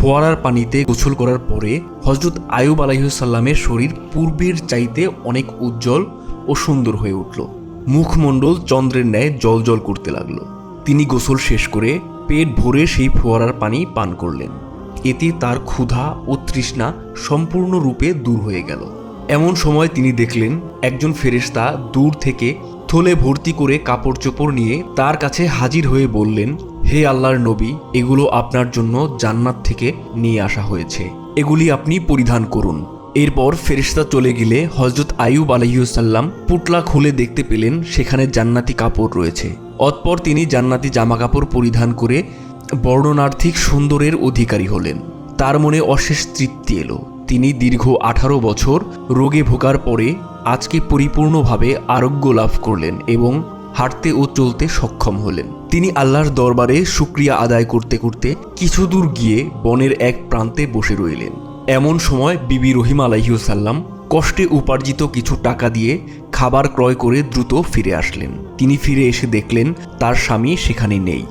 ফোয়ারার পানিতে গোসল করার পরে হজরত আয়ুব আলাইসাল্লামের শরীর পূর্বের চাইতে অনেক উজ্জ্বল ও সুন্দর হয়ে উঠল। মুখমণ্ডল চন্দ্রের ন্যায় জল করতে লাগল। তিনি গোসল শেষ করে পেট ভরে সেই ফোয়ারার পানি পান করলেন। এতে তার ক্ষুধা ও তৃষ্ণা সম্পূর্ণরূপে দূর হয়ে গেল। এমন সময় তিনি দেখলেন, একজন ফেরেশতা দূর থেকে থলে ভর্তি করে কাপড় চোপড় নিয়ে তার কাছে হাজির হয়ে বললেন হে আল্লাহর নবী, এগুলো আপনার জন্য জান্নাত থেকে নিয়ে আসা হয়েছে। এগুলি আপনি পরিধান করুন। এরপর ফেরিস্তা চলে গেলে হজরত আয়ুব আলহিউসাল্লাম পুটলা খুলে দেখতে পেলেন, সেখানে জান্নাতি কাপড় রয়েছে। অতপর তিনি জান্নাতি জামাকাপড় পরিধান করে বর্ণনার্থিক সুন্দরের অধিকারী হলেন। তার মনে অশেষ তৃপ্তি এলো। তিনি দীর্ঘ আঠারো বছর রোগে ভোগার পরে আজকে পরিপূর্ণভাবে আরোগ্য লাভ করলেন এবং হাঁটতে ও চলতে সক্ষম হলেন। তিনি আল্লাহর দরবারে শুক্রিয়া আদায় করতে করতে কিছু দূর গিয়ে বনের এক প্রান্তে বসে রইলেন। এমন সময় বিবি রহিম আলাইসাল্লাম কষ্টে উপার্জিত কিছু টাকা দিয়ে খাবার ক্রয় করে দ্রুত ফিরে আসলেন। তিনি ফিরে এসে দেখলেন, তার স্বামী সেখানে নেই।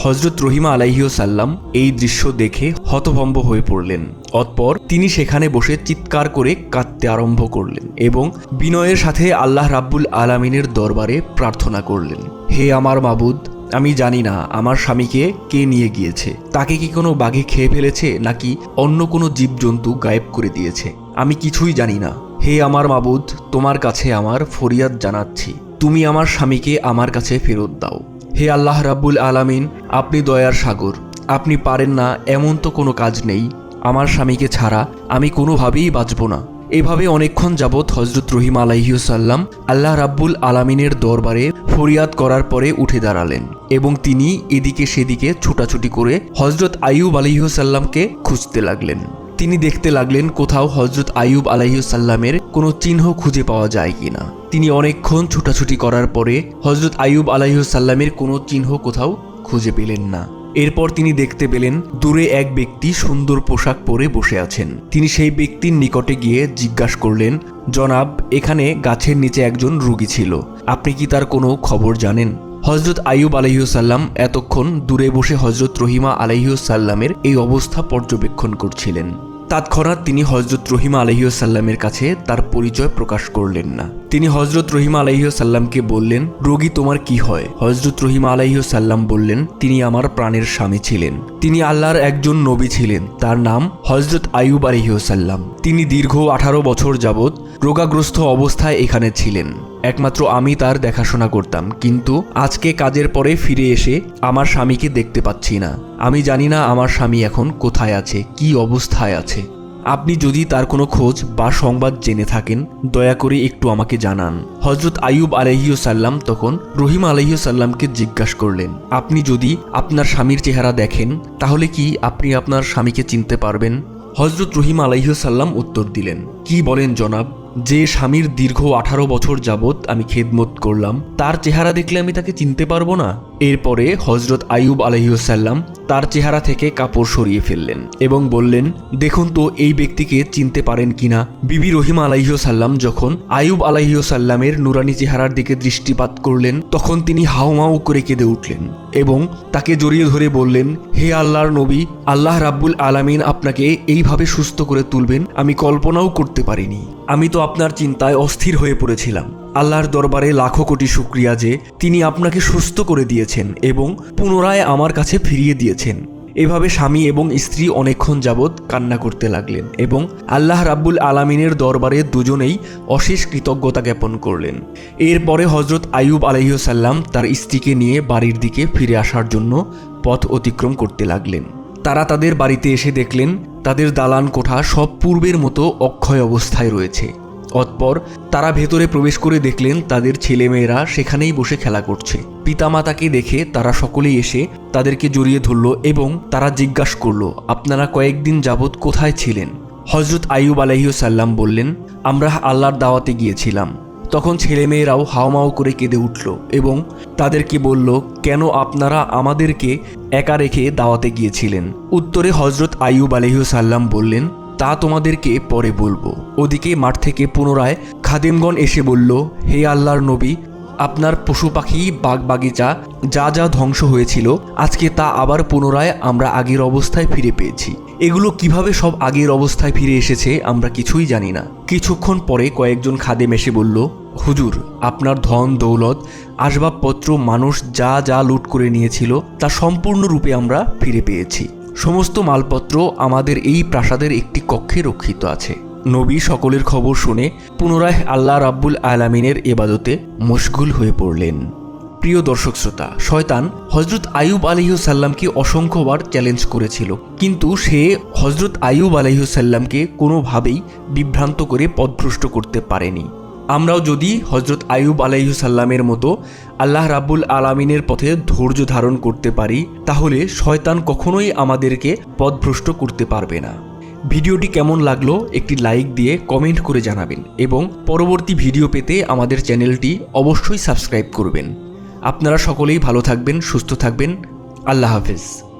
হজরত রহিমা আলাইসাল্লাম এই দৃশ্য দেখে হতভম্ব হয়ে পড়লেন। অতপর তিনি সেখানে বসে চিৎকার করে কাঁদতে আরম্ভ করলেন এবং বিনয়ের সাথে আল্লাহ রাব্বুল আলামিনের দরবারে প্রার্থনা করলেন, হে আমার মাবুদ, আমি জানি না আমার স্বামীকে কে নিয়ে গিয়েছে, তাকে কি কোনো বাঘে খেয়ে ফেলেছে নাকি অন্য কোনো জীবজন্তু গায়েব করে দিয়েছে? আমি কিছুই জানি না। হে আমার মাবুদ, তোমার কাছে আমার ফরিয়াদ জানাচ্ছি। তুমি আমার স্বামীকে আমার কাছে ফেরত দাও। হে আল্লাহ রাব্বুল আলামিন, আপনি দয়ার সাগর। আপনি পারেন না এমন তো কোনো কাজ নেই। আমার স্বামীকে ছাড়া আমি কোনোভাবেই বাঁচব না। এভাবে অনেকক্ষণ যাবৎ হজরত রহিম আলাইসাল্লাম আল্লাহ রাব্বুল আলামিনের দরবারে ফরিয়াদ করার পরে উঠে দাঁড়ালেন এবং তিনি এদিকে সেদিকে ছুটাছুটি করে হজরত আইয়ুব আলাইসাল্লামকে খুঁজতে লাগলেন। তিনি দেখতে লাগলেন কোথাও হজরত আইয়ুব আলাইসাল্লামের কোনো চিহ্ন খুঁজে পাওয়া যায় কিনা। তিনি অনেকক্ষণ ছুটাছুটি করার পরে হজরত আইয়ুব আলাইসাল্লামের কোনো চিহ্ন কোথাও খুঁজে পেলেন না। এরপর তিনি দেখতে পেলেন দূরে এক ব্যক্তি সুন্দর পোশাক পরে বসে আছেন। তিনি সেই ব্যক্তির নিকটে গিয়ে জিজ্ঞাসা করলেন, জনাব, এখানে গাছের নিচে একজন রুগী ছিল। আপনি কি তার কোনো খবর জানেন? হজরত আইয়ুব আলহিউসাল্লাম এতক্ষণ দূরে বসে হজরত রহিমা আলহিউসাল্লামের এই অবস্থা পর্যবেক্ষণ করছিলেন। তৎক্ষণাৎ তিনি হজরত রহিমা আলহিউসাল্লামের কাছে তার পরিচয় প্রকাশ করলেন না। তিনি হজরত রহিমা আলহিউসাল্লামকে বললেন, রোগী তোমার কি হয়? হজরত রহিমা আলহিউসাল্লাম বললেন, তিনি আমার প্রাণের স্বামী ছিলেন। তিনি আল্লাহর একজন নবী ছিলেন। তার নাম হজরত আইয়ুব আলহিউসাল্লাম তিনি দীর্ঘ আঠারো বছর যাবৎ রোগাগ্রস্ত অবস্থায় এখানে ছিলেন। একমাত্র আমি তার দেখাশোনা করতাম। কিন্তু আজকে কাজের পরে ফিরে এসে আমার স্বামীকে দেখতে পাচ্ছি না। আমি জানি না আমার স্বামী এখন কোথায় আছে, কি অবস্থায় আছে। আপনি যদি তার কোনো খোঁজ বা সংবাদ জেনে থাকেন, দয়া করে একটু আমাকে জানান। হজরত আইয়ুব আলহিউসাল্লাম তখন রহিম আলহিউসাল্লামকে জিজ্ঞাসা করলেন, আপনি যদি আপনার স্বামীর চেহারা দেখেন, তাহলে কি আপনি আপনার স্বামীকে চিনতে পারবেন? হজরত রহিম আলাইসাল্লাম উত্তর দিলেন, কি বলেন জনাব, যে স্বামীর দীর্ঘ আঠারো বছর যাবৎ আমি খেদমত করলাম, তার চেহারা দেখলে আমি তাকে চিনতে পারব না? এরপরে হজরত আইয়ুব আলহিউসাল্লাম তার চেহারা থেকে কাপড় সরিয়ে ফেললেন এবং বললেন, দেখুন তো, এই ব্যক্তিকে চিনতে পারেন কিনা? বিবি রহিমা আলাইসাল্লাম যখন আইয়ুব আলাইসাল্লামের নুরানি চেহারার দিকে দৃষ্টিপাত করলেন, তখন তিনি হাউমাউ করে কেঁদে উঠলেন এবং তাকে জড়িয়ে ধরে বললেন, হে আল্লাহর নবী, আল্লাহ রাব্বুল আলামিন আপনাকে এইভাবে সুস্থ করে তুলবেন, আমি কল্পনাও করতে পারিনি। আমি তো আপনার চিন্তায় অস্থির হয়ে পড়েছিলাম। আল্লাহর দরবারে লাখো কোটি শুক্রিয়া যে তিনি আপনাকে সুস্থ করে দিয়েছেন এবং পুনরায় আমার কাছে ফিরিয়ে দিয়েছেন। এভাবে স্বামী এবং স্ত্রী অনেকক্ষণ যাবৎ কান্না করতে লাগলেন এবং আল্লাহ রাব্বুল আলামিনের দরবারে দুজনেই অশেষ কৃতজ্ঞতা জ্ঞাপন করলেন। এরপরে হজরত আইয়ুব আলহিউসাল্লাম তার স্ত্রীকে নিয়ে বাড়ির দিকে ফিরে আসার জন্য পথ অতিক্রম করতে লাগলেন। তারা তাদের বাড়িতে এসে দেখলেন, তাদের দালান কোঠা সব পূর্বের মতো অক্ষয় অবস্থায় রয়েছে। অতপর তারা ভেতরে প্রবেশ করে দেখলেন তাদের ছেলেমেয়েরা সেখানেই বসে খেলা করছে। পিতামাতাকে দেখে তারা সকলেই এসে তাদেরকে জড়িয়ে ধরল এবং তারা জিজ্ঞাসা করল, আপনারা কয়েকদিন যাবৎ কোথায় ছিলেন? হজরত আইয়ুব আলহিউসাল্লাম বললেন, আমরা আল্লাহর দাওয়াতে গিয়েছিলাম। তখন ছেলেমেয়েরাও হাওমাও করে কেঁদে উঠল এবং তাদেরকে বলল, কেন আপনারা আমাদেরকে একা রেখে দাওয়াতে গিয়েছিলেন? উত্তরে হজরত আইয়ুব আলহিউসাল্লাম বললেন তা তোমাদেরকে পরে বলব। ওদিকে মাঠ থেকে পুনরায় খাদেমগণ এসে বলল, হে আল্লাহর নবী, আপনার পশু পাখি বাগ বাগিচা যা যা ধ্বংস হয়েছিল, আজকে তা আবার পুনরায় আমরা আগের অবস্থায় ফিরে পেয়েছি। এগুলো কীভাবে সব আগের অবস্থায় ফিরে এসেছে আমরা কিছুই জানি না। কিছুক্ষণ পরে কয়েকজন খাদেম এসে বলল, হুজুর, আপনার ধন, দৌলত, আসবাবপত্র, মানুষ যা যা লুট করে নিয়েছিল, তা সম্পূর্ণরূপে আমরা ফিরে পেয়েছি। সমস্ত মালপত্র আমাদের এই প্রাসাদের একটি কক্ষে রক্ষিত আছে। নবী সকলের খবর শুনে পুনরায় আল্লাহ রাব্বুল আলামিনের এবাদতে মশগুল হয়ে পড়লেন। প্রিয় দর্শক শ্রোতা, শয়তান হজরত আয়ুব আলহিউসাল্লামকে অসংখ্যবার চ্যালেঞ্জ করেছিল। কিন্তু সে হজরত আয়ুব আলহিউসাল্লামকে কোনোভাবেই বিভ্রান্ত করে পথভ্রষ্ট করতে পারেনি। আমরাও যদি হজরত আয়ুব আলাইসাল্লামের মতো আল্লাহ রাব্বুল আলামিনের পথে ধৈর্য ধারণ করতে পারি, তাহলে শয়তান কখনোই আমাদেরকে পথভ্রষ্ট করতে পারবে না। ভিডিওটি কেমন লাগল একটি লাইক দিয়ে কমেন্ট করে জানাবেন এবং পরবর্তী ভিডিও পেতে আমাদের চ্যানেলটি অবশ্যই সাবস্ক্রাইব করবেন। আপনারা সকলেই ভালো থাকবেন, সুস্থ থাকবেন। আল্লাহ হাফেজ।